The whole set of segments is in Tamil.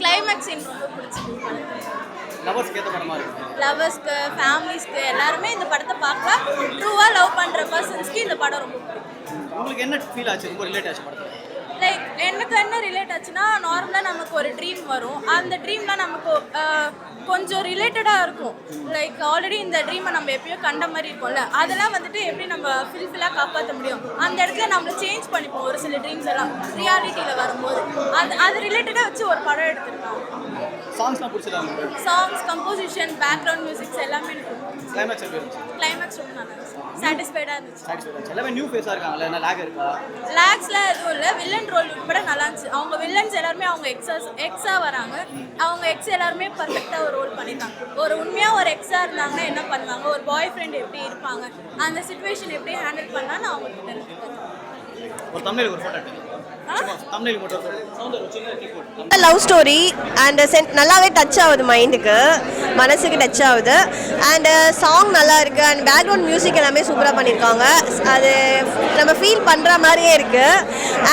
கிளைமேக்ஸ் சீன் ரொம்ப பிடிச்சிருக்கு. லவர்ஸ்க்கு ஃபேமிலிஸ்க்கு எல்லாருமே இந்த படத்தை பார்க்கலாம். ட்ரூவாக லவ் பண்ணுற பர்சன்ஸ்க்கு இந்த படம் ரொம்ப பிடிக்கும். உங்களுக்கு என்ன ஃபீல் ஆச்சு? ரொம்ப ரிலேட் ஆச்சு படத்தில்? லைக் எனக்கு என்ன ரிலேட் ஆச்சுன்னா நார்மலாக நமக்கு ஒரு ட்ரீம் வரும். அந்த ட்ரீம்லாம் நமக்கு கொஞ்சம் ரிலேட்டடாக இருக்கும். லைக் ஆல்ரெடி இந்த ட்ரீமை நம்ம எப்பயோ கண்ட மாதிரி இருக்கும்ல. அதெல்லாம் வந்துட்டு எப்படி நம்ம ஃபில்ஃபில்லாக காப்பாற்ற முடியும்? அந்த இடத்துல நம்மளை சேஞ்ச் பண்ணிப்போம் ஒரு சில ட்ரீம்ஸ் எல்லாம். ரியாலிட்டியில் வரும்போது. அது அது ரிலேட்டடாக வச்சு ஒரு படம் எடுத்திருக்காங்க சாங்ஸ்லாம் சாங்ஸ் கம்போசிஷன் பேக்ரவுண்ட் மியூசிக்ஸ் எல்லாமே எனக்கு கிளைமேக்ஸ் கிளைமேக்ஸ் ரொம்ப நல்லா இருந்துச்சு. சாட்டிஸ்ஃபைடாக இருந்துச்சு. எல்லாமே நியூ ஃபேஸாக இருக்காங்கல்ல என்ன லேக் இருக்கா? லேக்ஸ்லாம் எதுவும் இல்லை. வில்லன் ரோல் உட்பட நல்லா இருந்துச்சு. அவங்க வில்லன்ஸ் எல்லாருமே அவங்க எக்ஸாஸ் எக்ஸாக வராங்க. அவங்க எக்ஸ் எல்லாருமே பர்ஃபெக்டாக ஒரு ரோல் பண்ணியிருக்காங்க ஒரு உண்மையாக ஒரு எக்ஸாக இருந்தாங்கன்னா என்ன பண்ணுவாங்க? ஒரு பாய் ஃப்ரெண்ட் எப்படி இருப்பாங்க? அந்த சுச்சுவேஷன் எப்படி ஹேண்டில் பண்ணலான்னு அவங்க கிட்ட லவ் ஸ்டோரி அண்ட் சென்ட் நல்லாவே டச் ஆகுது மைண்டுக்கு மனசுக்கு டச் ஆகுது. அண்டு சாங் uh, நல்லா இருக்குது அண்ட் பேக்ரவுண்ட் மியூசிக் எல்லாமே சூப்பராக பண்ணியிருக்காங்க அது நம்ம ஃபீல் பண்ணுற மாதிரியே இருக்குது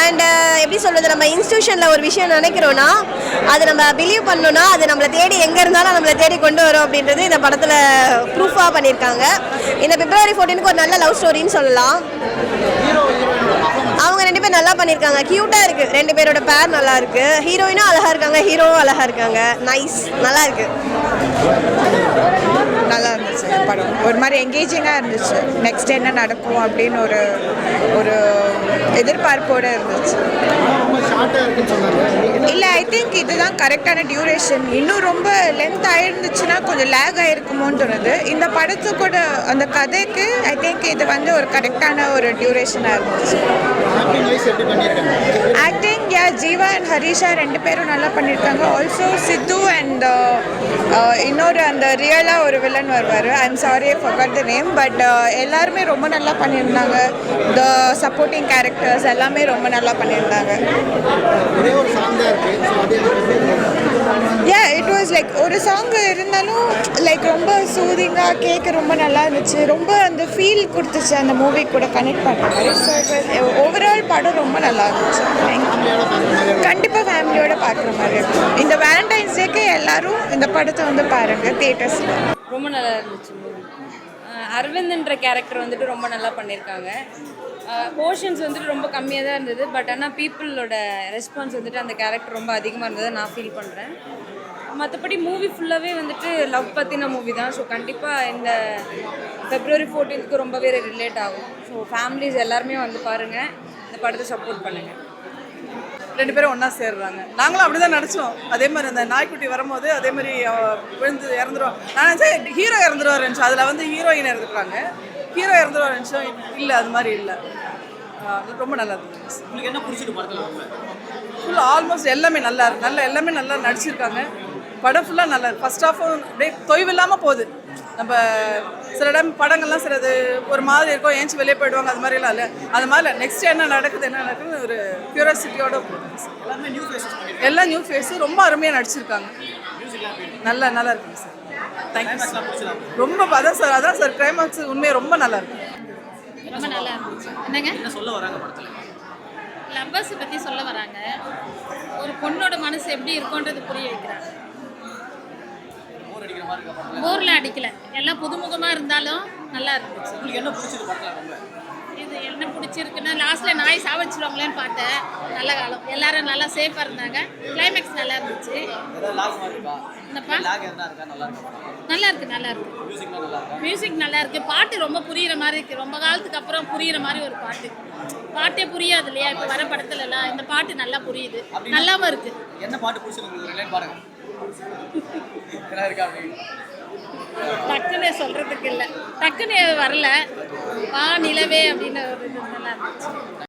அண்டு uh, எப்படி சொல்கிறது நம்ம இன்ஸ்டியூஷனில் ஒரு விஷயம் நினைக்கிறோன்னா அது நம்ம பிலீவ் பண்ணோன்னா அது நம்மளை தேடி எங்கே இருந்தாலும் நம்மளை தேடி கொண்டு வரும் அப்படின்றது இந்த படத்தில் ப்ரூஃபாக பண்ணியிருக்காங்க இந்த பிப்ரவரி ஃபோர்டீனுக்கு ஒரு நல்ல லவ் ஸ்டோரின்னு சொல்லலாம். நல்லா பண்ணியிருக்காங்க க்யூட்டாக இருக்குது ரெண்டு பேரோட பேர் நல்லா இருக்கு. ஹீரோயினும் அழகாக இருக்காங்க. ஹீரோவும் அழகாக இருக்காங்க. நைஸ் நல்லா இருக்கு. நல்லா இருந்துச்சு படம். ஒரு மாதிரி எங்கேஜிங்காக இருந்துச்சு. நெக்ஸ்ட் என்ன நடக்கும் அப்படின்னு ஒரு எதிர்பார்ப்போடு இருந்துச்சு. இல்லை ஐ திங்க் இதுதான் கரெக்டான டியூரேஷன் இன்னும் ரொம்ப லென்த் ஆயிருந்துச்சுன்னா கொஞ்சம் லேக் ஆயிருக்குமோன்னு தோணுது. இந்த படத்துக்கூட அந்த கதைக்கு ஐ திங்க் இது வந்து ஒரு கரெக்டான ஒரு டியூரேஷனாக இருந்துச்சு. ஆக்டிங் ஜீவா அண்ட் ஹரிஷா ரெண்டு பேரும் நல்லா பண்ணியிருக்காங்க also Siddhu and uh, uh, இன்னொரு அந்த ரியலாக ஒரு வில்லன் வருவார். I am sorry forgot the name but எல்லாருமே ரொம்ப நல்லா பண்ணியிருந்தாங்க. த சப்போர்ட்டிங் கேரக்டர்ஸ் எல்லாமே ரொம்ப நல்லா பண்ணியிருந்தாங்க. ஒரு சாங் இருந்தாலும் லைக் ரொம்ப சூதிங்காக கேட்க ரொம்ப நல்லா இருந்துச்சு. ரொம்ப அந்த ஃபீல் கொடுத்துச்சு அந்த மூவி கூட கனெக்ட் பண்ணுற மாதிரி ஸோ ஓவரால் படம் ரொம்ப நல்லா இருந்துச்சு. கண்டிப்பாக ஃபேமிலியோட பார்க்குற மாதிரி இருக்கும். இந்த வேலண்டைன்ஸ் டேக்கு எல்லாரும் இந்த படத்தை வந்து பாருங்கள் தியேட்டர்ஸில் ரொம்ப நல்லா இருந்துச்சு அரவிந்த்ன்ற கேரக்டர் வந்துட்டு ரொம்ப நல்லா பண்ணியிருக்காங்க போர்ஷன்ஸ் வந்துட்டு ரொம்ப கம்மியாக தான் இருந்தது. பட் ஆனால் பீப்புளோட ரெஸ்பான்ஸ் வந்துட்டு அந்த கேரக்டர் ரொம்ப அதிகமாக இருந்ததை நான் ஃபீல் பண்ணுறேன் மற்றபடி மூவி ஃபுல்லாகவே வந்துட்டு லவ் பற்றின மூவி தான். ஸோ கண்டிப்பாக இந்த ஃபெப்ரவரி ஃபோர்டீன்த்துக்கு ரொம்பவே ரிலேட் ஆகும். ஸோ ஃபேமிலிஸ் எல்லாருமே வந்து பாருங்கள் இந்த படத்தை சப்போர்ட் பண்ணுங்கள் ரெண்டு பேரும் ஒன்றா சேர்றாங்க. நாங்களும் அப்படி தான் நினச்சோம் அதே மாதிரி அந்த நாய்க்குட்டி வரும்போது அதே மாதிரி விழுந்து இறந்துருவோம் நான் நினச்சேன் ஹீரோ இறந்துருவார் நினச்சோம் அதில் வந்து ஹீரோயின் இறந்துருக்காங்க ஹீரோ இறந்துருவார் நினச்சோம். இல்லை அது மாதிரி இல்லை. ரொம்ப நல்லா இருந்துச்சு உங்களுக்கு என்ன பிடிச்சிட்டு படத்தில்? ஃபுல்லாக ஆல்மோஸ்ட் எல்லாமே நல்லா நல்லா எல்லாமே நல்லா நடிச்சிருக்காங்க. படம் ஃபுல்லாக நல்லா இருக்கு. ஃபர்ஸ்ட் ஹாஃபும் அப்படியே தொய்வு இல்லாமல் போகுது. நம்ம சில டைம் படங்கள்லாம் சிலது ஒரு மாதிரி இருக்கும் ஏஞ்சி வெளியே போயிடுவாங்க அது மாதிரிலாம் இல்லை. அது மாதிரி நெக்ஸ்ட் என்ன நடக்குது என்ன நடக்குதுன்னு ஒரு க்யூரியாசிட்டியோட எல்லாமே நியூ பண்ணிருக்காங்க எல்லாம் நியூ ஃபேஸும் ரொம்ப அருமையாக நடிச்சிருக்காங்க. நல்லா நல்லா இருக்குங்க சார் தேங்க்யூ ரொம்ப அதான் சார் அதான் சார் கிளைமாக்ஸ் உண்மையாக ரொம்ப நல்லா இருக்கு. ரொம்ப நல்லா இருந்துச்சு. என்னங்க? என்ன சொல்ல வராங்க படத்தில்? லவ்வர்ஸ் பற்றி சொல்ல வராங்க. ஒரு பொண்ணோட மனசு எப்படி இருக்கும்ன்றது புரிய வைக்கிறாங்க போர் அடிக்கிற மாதிரி இருக்கா படத்தில் போரில் அடிக்கல. எல்லாம் புதுமுகமாக இருந்தாலும் நல்லா இருந்துச்சு. உங்களுக்கு என்ன பிடிச்சது படத்தில் ரொம்ப? இது என்ன பிடிச்சிருக்குன்னா லாஸ்ட்டில் நாய் சாவடிச்சிருவாங்களேன்னு பார்த்தேன். நல்ல காலம். எல்லாரும் நல்லா சேஃபாக இருந்தாங்க. கிளைமேக்ஸ் நல்லா இருந்துச்சு. என்னப்பா? நல்லா இருக்கா? நல்லா இருக்கு மியூசிக் நல்லா இருக்கு? பாட்டு ரொம்ப புரியுற மாதிரி இருக்கு. ரொம்ப காலத்துக்கு அப்புறம் புரியுற மாதிரி ஒரு பாட்டு. பாட்டே புரியாது இல்லையா? இப்போ வர படத்துல எல்லாம் இந்த பாட்டு நல்லா புரியுது. நல்லாவும் இருக்கு. என்ன பாட்டு பிடிச்சது டக்குன்னு சொல்றதுக்கு இல்லை. டக்குன்னு வரல. வா நிலவே அப்படின்னு ஒரு இது நல்லா இருந்துச்சு.